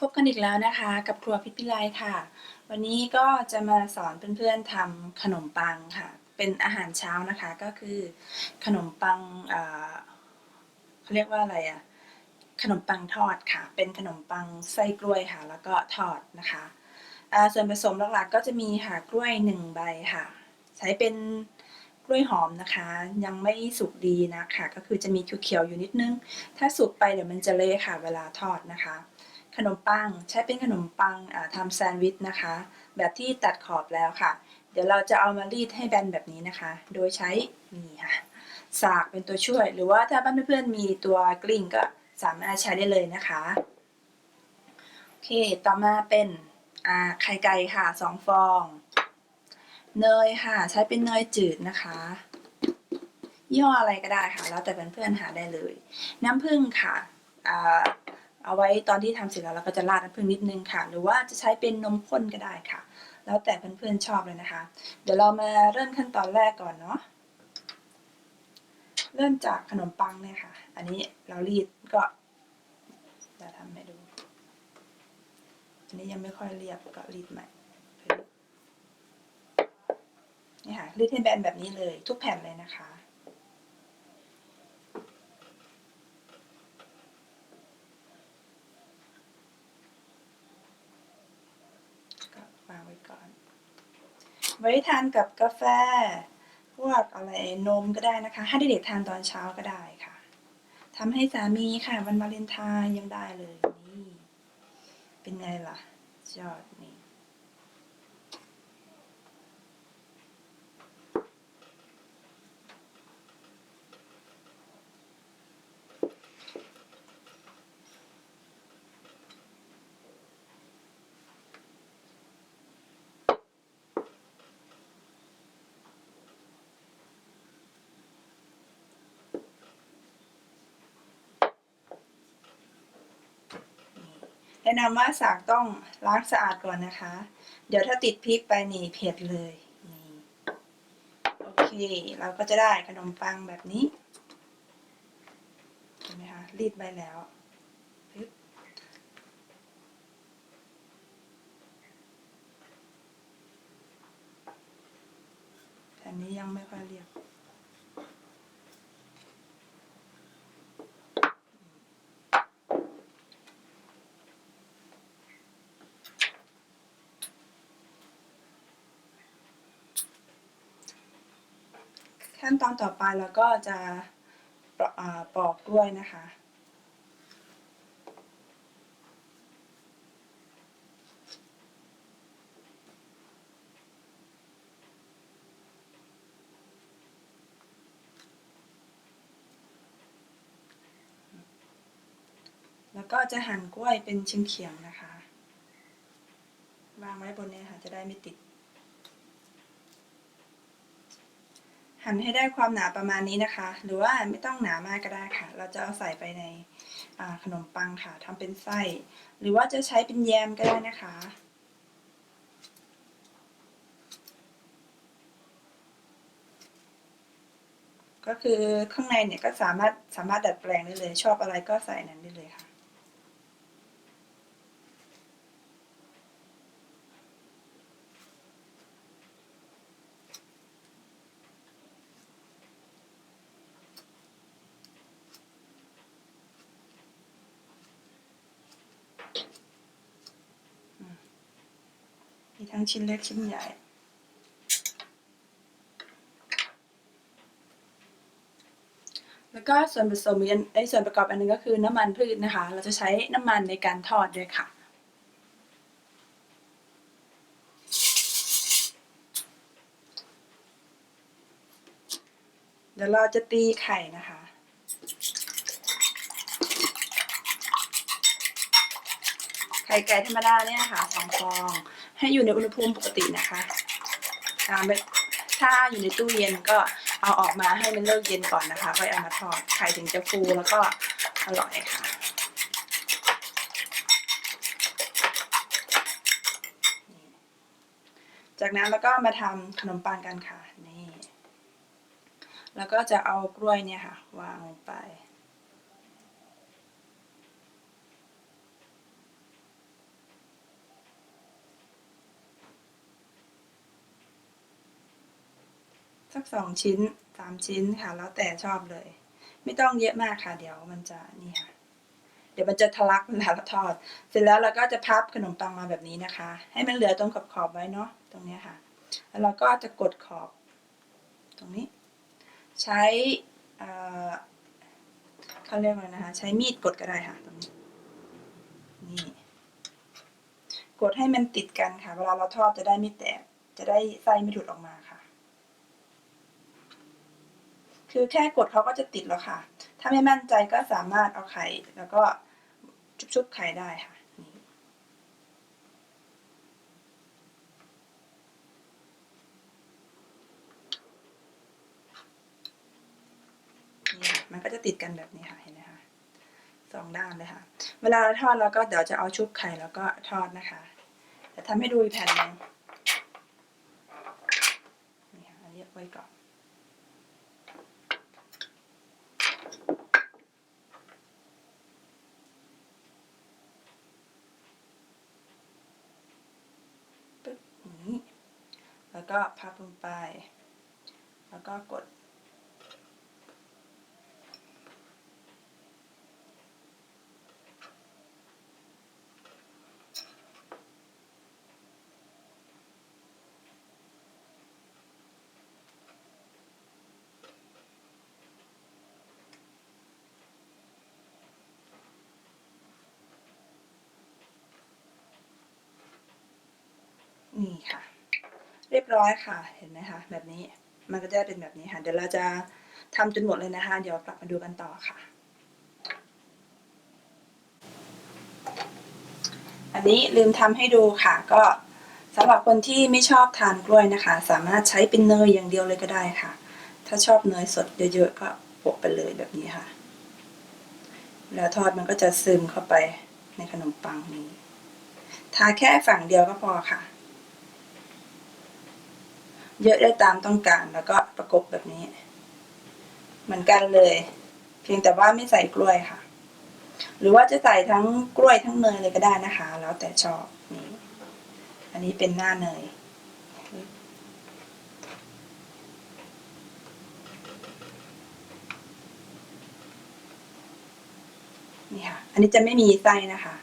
พบกันอีกแล้วนะคะกับครัวพิพิไลค่ะ วันนี้ก็จะมาสอนเพื่อนๆทำขนมปังค่ะ เป็นอาหารเช้านะคะก็คือขนมปังเขาเรียกว่าอะไรอะขนมปังทอดค่ะ เป็นขนมปังไส้กล้วยค่ะ แล้วก็ทอดนะคะส่วนผสมหลักๆก็จะมีค่ะกล้วยหนึ่งใบค่ะ ใช้เป็นกล้วยหอมนะคะ ยังไม่สุกดีนะคะ ก็คือจะมีเขียวๆอยู่นิดนึง ถ้าสุกไปเดี๋ยวมันจะเละค่ะ เวลาทอดนะคะ ขนมปังใช้เป็นขนมปังทำแซนด์วิชนะคะ แบบที่ตัดขอบแล้วค่ะ เดี๋ยวเราจะเอามารีดให้แบนแบบนี้นะคะ โดยใช้นี่ค่ะสากเป็นตัวช่วย หรือว่าถ้าบ้านเพื่อนๆมีตัวกลิ้งก็สามารถใช้ได้เลยนะคะโอเคต่อมาเป็นไข่ไก่ค่ะสองฟอง เนยค่ะ ใช้เป็นเนยจืดนะคะยี่ห้ออะไรก็ได้ค่ะ แล้วแต่เพื่อนๆหาได้เลย น้ำผึ้งค่ะอ่า เอาไว้ตอนที่ทำเสร็จแล้วเราก็จะราดน้ำผึ้งนิดนึงค่ะ หรือว่าจะใช้เป็นนมข้นก็ได้ค่ะ แล้วแต่เพื่อนๆชอบเลยนะคะ เดี๋ยวเรามาเริ่มขั้นตอนแรกก่อนเนาะเริ่มจากขนมปังเนี่ยค่ะ อันนี้เรารีดก็จะทำให้ดู อันนี้ยังไม่ค่อยเรียบก็รีดใหม่นี่ค่ะรีดให้แบนแบบนี้เลย ทุกแผ่นเลยนะคะ ก็วางไว้ก่อน ไว้ทานกับกาแฟ พวกอะไรนมก็ได้นะคะ ให้เด็กๆทานตอนเช้าก็ได้ค่ะทำให้สามีค่ะ วันวาเลนไทน์ยังได้เลยนี่เป็นไงล่ะยอดนี่ แนะนำว่าสากต้องล้างสะอาดก่อนนะคะ เดี๋ยวถ้าติดพริกไปนี่เผ็ดเลยนี่โอเค เราก็จะได้ขนมปังแบบนี้เห็นไหมคะรีดไปแล้วปึ๊บอันนี้ยังไม่ค่อยเรียบ ขั้นตอนต่อไปเราก็จะปอกอ่าปอกกล้วยนะคะ แล้วก็จะหั่นกล้วยเป็นชิ้นเขียงนะคะ วางไว้บนนี้ค่ะจะได้ไม่ติด หั่นให้ได้ความหนาประมาณนี้นะคะ หรือว่าไม่ต้องหนามากก็ได้ค่ะ เราจะเอาใส่ไปในขนมปังค่ะทำเป็นไส้ หรือว่าจะใช้เป็นแยมก็ได้นะคะก็คือข้างในเนี่ยก็สามารถสามารถดัดแปลงได้เลย ชอบอะไรก็ใส่นั้นได้เลยค่ะ ชิ้นเล็กชิ้นใหญ่ แล้วก็ส่วนผสมอีกไอ้ส่วนประกอบอันหนึงก็คือน้ำมันพืชนะคะ เราจะใช้น้ำมันในการทอดด้วยค่ะเดี๋ยวเราจะตีไข่นะคะ ไข่ไก่ธรรมดาเนี่ยค่ะสองฟอง ให้อยู่ในอุณหภูมิปกตินะคะถ้าไม่ถ้าอยู่ในตู้เย็นก็เอาออกมาให้มันเลิกเย็นก่อนนะคะค่อยเอามาทอดไข่ถึงจะฟูแล้วก็อร่อยค่ะจากนั้นแล้วก็มาทำขนมปังกันค่ะนี่แล้วก็จะเอากล้วยเนี่ยค่ะ วางลงไป สักสองชิ้นสามชิ้นค่ะ แล้วแต่ชอบเลย ไม่ต้องเยอะมากค่ะ เดี๋ยวมันจะนี่ค่ะ เดี๋ยวมันจะทะลักเวลาเราทอด เสร็จแล้วเราก็จะพับขนมปังมาแบบนี้นะคะ ให้มันเหลือตรงขอบขอบๆไว้เนาะตรงนี้ค่ะ แล้วเราก็จะกดขอบ ตรงนี้ ใช้เขาเรียกว่านะคะ ใช้มีดกดก็ได้ค่ะตรงนี้นี่กดให้มันติดกันค่ะ เวลาเราทอดจะได้ไม่แตก จะได้ไส้ไม่หลุดออกมาค่ะ คือแค่กดเขาก็จะติดแล้วค่ะ ถ้าไม่มั่นใจก็สามารถเอาไข่แล้วก็ชุบๆไข่ได้ค่ะนี่มันก็จะติดกันแบบนี้ค่ะ เห็นไหมคะสองด้านเลยค่ะ เวลาเราทอดเราก็เดี๋ยวจะเอาชุบไข่แล้วก็ทอดนะคะ จะทำให้ดูอีกแผ่นหนึงนี่ค่ะอันนี้ไว้ก่อน ปึ๊บอย่างนี้ แล้วก็พับลงไป แล้วก็กด นี่ค่ะ เรียบร้อยค่ะ เห็นไหมคะ แบบนี้ มันก็จะเป็นแบบนี้ค่ะ เดี๋ยวเราจะทำจนหมดเลยนะคะ เดี๋ยวกลับมาดูกันต่อค่ะ อันนี้ลืมทำให้ดูค่ะ ก็สำหรับคนที่ไม่ชอบทานกล้วยนะคะ สามารถใช้เป็นเนยอย่างเดียวเลยก็ได้ค่ะ ถ้าชอบเนยสดเยอะๆก็โปะไปเลยแบบนี้ค่ะ แล้วทอดมันก็จะซึมเข้าไปในขนมปังนี้ ทาแค่ฝั่งเดียวก็พอค่ะ เยอะได้ตามต้องการ แล้วก็ประกบแบบนี้ เหมือนกันเลย เพียงแต่ว่าไม่ใส่กล้วยค่ะ หรือว่าจะใส่ทั้งกล้วยทั้งเนยเลยก็ได้นะคะ แล้วแต่ชอบนี่อันนี้เป็นหน้าเนยนี่ค่ะ อันนี้จะไม่มีไส้นะคะ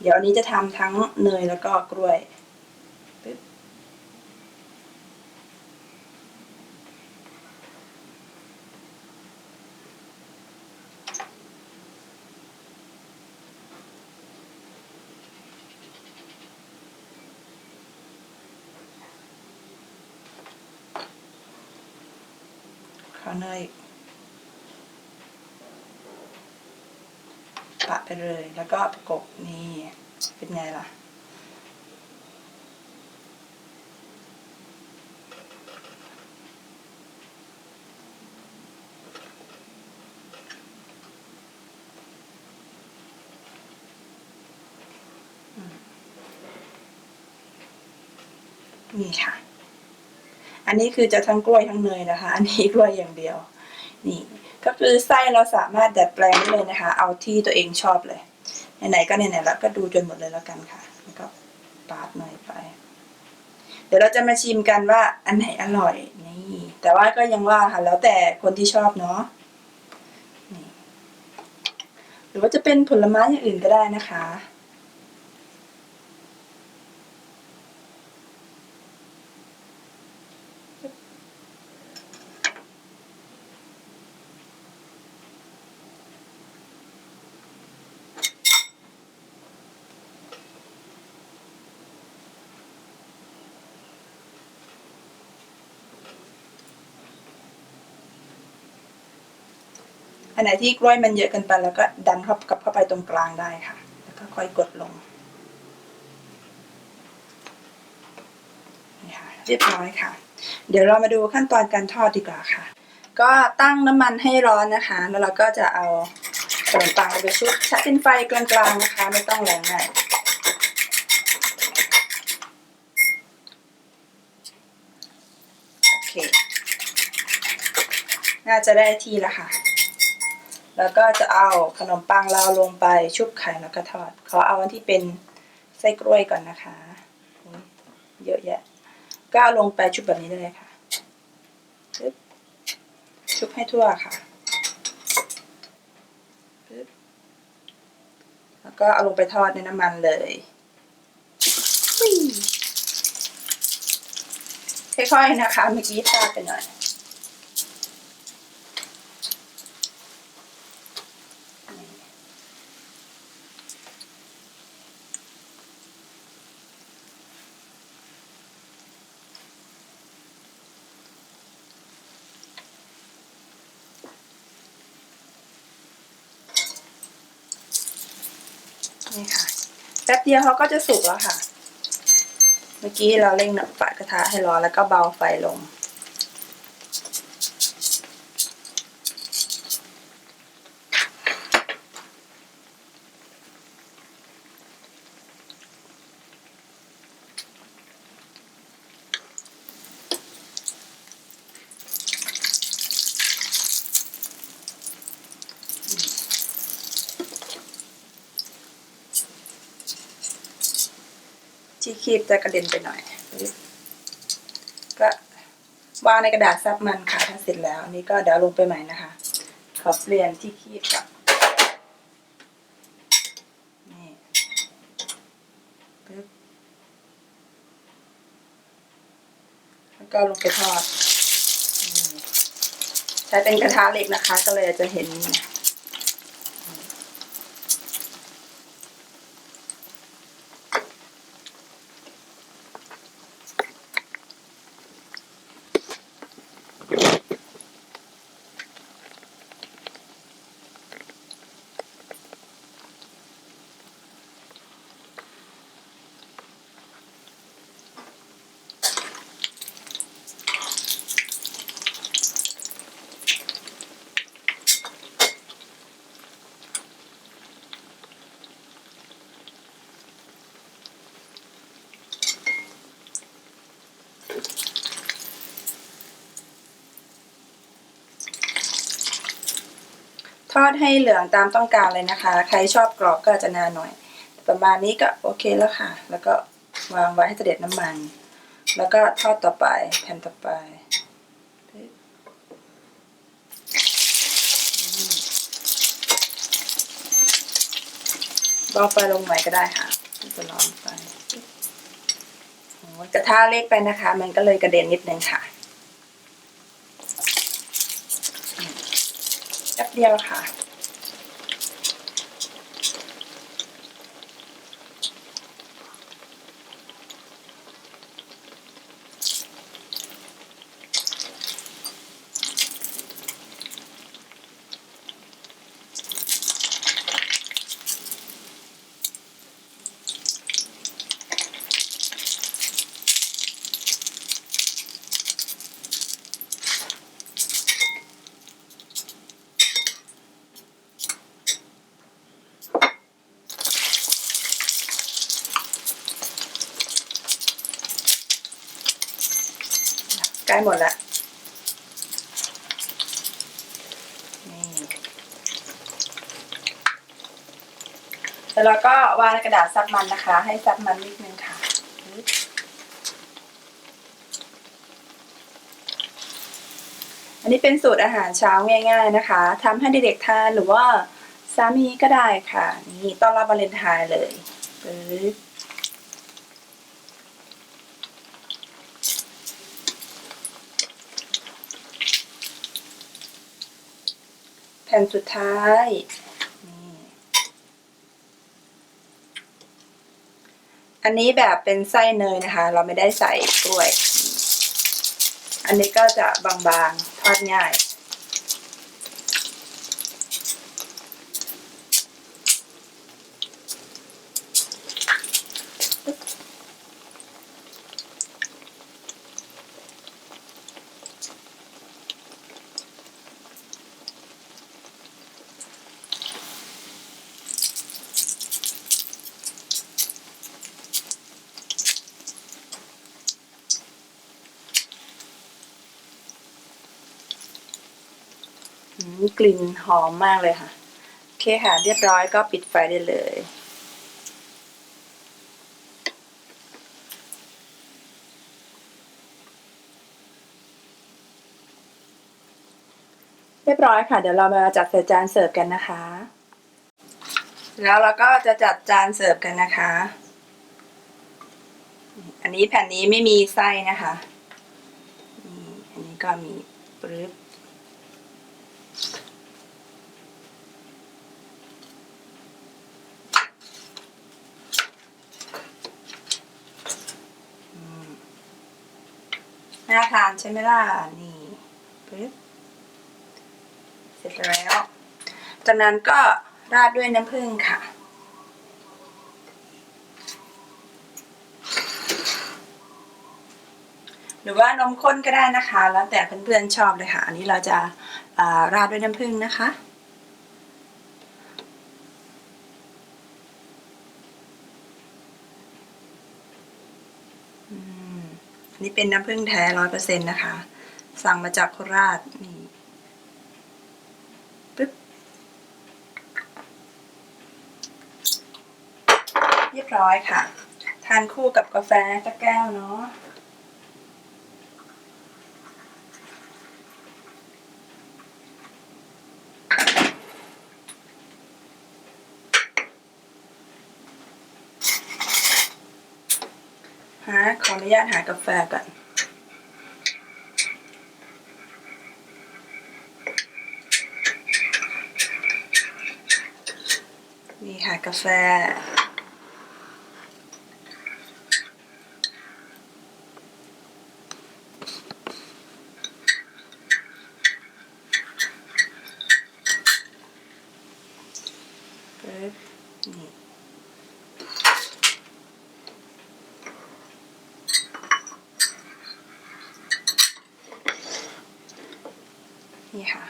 เดี๋ยวอันนี้จะทำทั้งเนยแล้วก็กล้วย ข้าวเนยปะไปเลยแล้วก็ประกบนี่เป็นไงล่ะ นี่ค่ะ อันนี้คือจะทั้งกล้วยทั้งเนยนะคะ อันนี้กล้วยอย่างเดียว นี่ ก็คือไส้เราสามารถดัดแปลงได้เลยนะคะ เอาที่ตัวเองชอบเลย ไหนๆก็ไหนๆแล้วก็ดูจนหมดเลยแล้วกันค่ะ แล้วก็ปาดหน่อยไป เดี๋ยวเราจะมาชิมกันว่าอันไหนอร่อยนี่ แต่ว่าก็ยังว่าค่ะ แล้วแต่คนที่ชอบเนาะหรือว่าจะเป็นผลไม้อย่างอื่นก็ได้นะคะ อันไหนที่กล้วยมันเยอะเกินไปแล้วก็ดันเข้ากลับเข้าไปตรงกลางได้ค่ะ แล้วก็ค่อยกดลงนี่ค่ะเรียบร้อยค่ะ เดี๋ยวเรามาดูขั้นตอนการทอดดีกว่าค่ะ ก็ตั้งน้ำมันให้ร้อนนะคะ แล้วเราก็จะเอาขนมปังไปชุบใช้เป็นไฟกลางๆนะคะ ไม่ต้องแรงมากโอเคน่าจะได้ที่แล้วค่ะ แล้วก็จะเอาขนมปังเราลงไปชุบไข่แล้วก็ทอด ขอเอาอันที่เป็นไส้กล้วยก่อนนะคะ เยอะแยะ ก็เอาลงไปชุบแบบนี้ได้เลยค่ะ ชุบให้ทั่วค่ะแล้วก็เอาลงไปทอดในน้ำมันเลยค่อยๆนะคะ เมื่อกี้พลาดไปหน่อย นี่ค่ะ แป๊บเดียวเขาก็จะสุกแล้วค่ะ เมื่อกี้เราเร่งน้ำฝากระทะให้ร้อนแล้วก็เบาไฟลง ที่คีบจะกระเด็นไปหน่อย ก็วางในกระดาษซับมันค่ะถ้าเสร็จแล้ว อันนี้ก็เดี๋ยวลงไปใหม่นะคะ ขอเปลี่ยนที่คีบกับนี่ปึ๊บแล้วก็ลงไปทอดใช้เป็นกระทะเหล็กนะคะ ก็เลยจะเห็น ทอดให้เหลืองตามต้องการเลยนะคะ ใครชอบกรอบก็จะนานหน่อย ประมาณนี้ก็โอเคแล้วค่ะ แล้วก็วางไว้ให้เสด็จน้ำมัน แล้วก็ทอดต่อไปแผ่นต่อไปเบาไฟลงหน่อยก็ได้ค่ะจะร้อนไปกระทะเล็กไปนะคะ มันก็เลยกระเด็นนิดนึงค่ะ แป๊บ เดียวค่ะ หมดล้วนี่แล้วเราก็วางกระดาษซับมันนะคะ ให้ซับมันนิดนึงค่ะอันนี้เป็นสูตรอาหารเช้าง่าย ๆนะคะทำให้เด็กๆทานหรือว่าสามีก็ได้ค่ะ นี่ต้อนรับวาเลนไทน์เลยปึ๊บ ผ่นสุดท้ายอันนี้แบบเป็นไส้เนยนะคะ เราไม่ได้ใส่กล้วย อันนี้ก็จะบางๆ ทอดง่าย กลิ่นหอมมากเลยค่ะ โอเคค่ะเรียบร้อยก็ปิดไฟได้เลย เรียบร้อยค่ะ เดี๋ยวเรามาจัดใส่จานเสิร์ฟกันนะคะ แล้วเราก็จะจัดจานเสิร์ฟกันนะคะ อันนี้แผ่นนี้ไม่มีไส้นะคะอันนี้ก็มีปรึ๊บ น่าทานใช่ไหมล่ะ นี่ปึ๊บเสร็จแล้ว จากนั้นก็ราดด้วยน้ำผึ้งค่ะ หรือว่านมข้นก็ได้นะคะ แล้วแต่เพื่อนๆชอบเลยค่ะ อันนี้เราจะาราดด้วยน้ำผึ้งนะคะ อืมอั นี่เป็นน้ำผึ้งแท้ร้อยเปอร์เซ็นต์นะคะ สั่งมาจากโคราชนี่ปึ๊บเรียบร้อยค่ะ ทานคู่กับกาแฟสักแก้วเนาะ หาขออนุญาตหากาแฟก่อนนี่ค่ะกาแฟ ปึ๊บนี่ นี่ค่ะ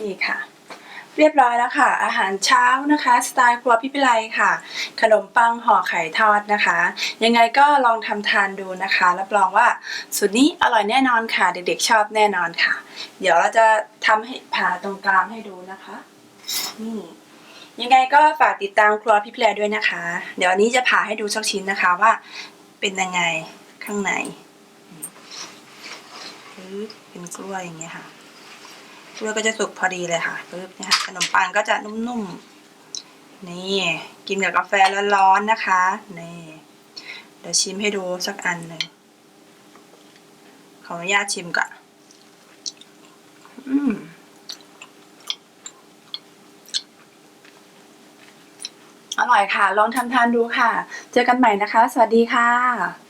นี่ค่ะ เรียบร้อยแล้วค่ะ อาหารเช้านะคะ สไตล์ครัวพี่พิไลค่ะ ขนมปังห่อไข่ทอดนะคะ ยังไงก็ลองทำทานดูนะคะ รับรองว่าสูตรนี้อร่อยแน่นอนค่ะ เด็กๆชอบแน่นอนค่ะ เดี๋ยวเราจะทำให้ผ่าตรงกลางให้ดูนะคะนี่ยังไงก็ฝากติดตามครัวพี่พิไลด้วยนะคะ เดี๋ยวนี้จะผ่าให้ดูสักชิ้นนะคะว่าเป็นยังไงข้างในเป็นกล้วยอย่างเงี้ยค่ะ กล้วยก็จะสุกพอดีเลยค่ะปึ๊บนี่ยค่ะขนมปังก็จะนุ่มๆนี่กินกับกาแฟร้อนๆนะคะนี่เดี๋ยวชิมให้ดูสักอันหนึ่งขออนุญาตชิมก่อนอืมอร่อยค่ะ ลองทำทานดูค่ะ เจอกันใหม่นะคะ สวัสดีค่ะ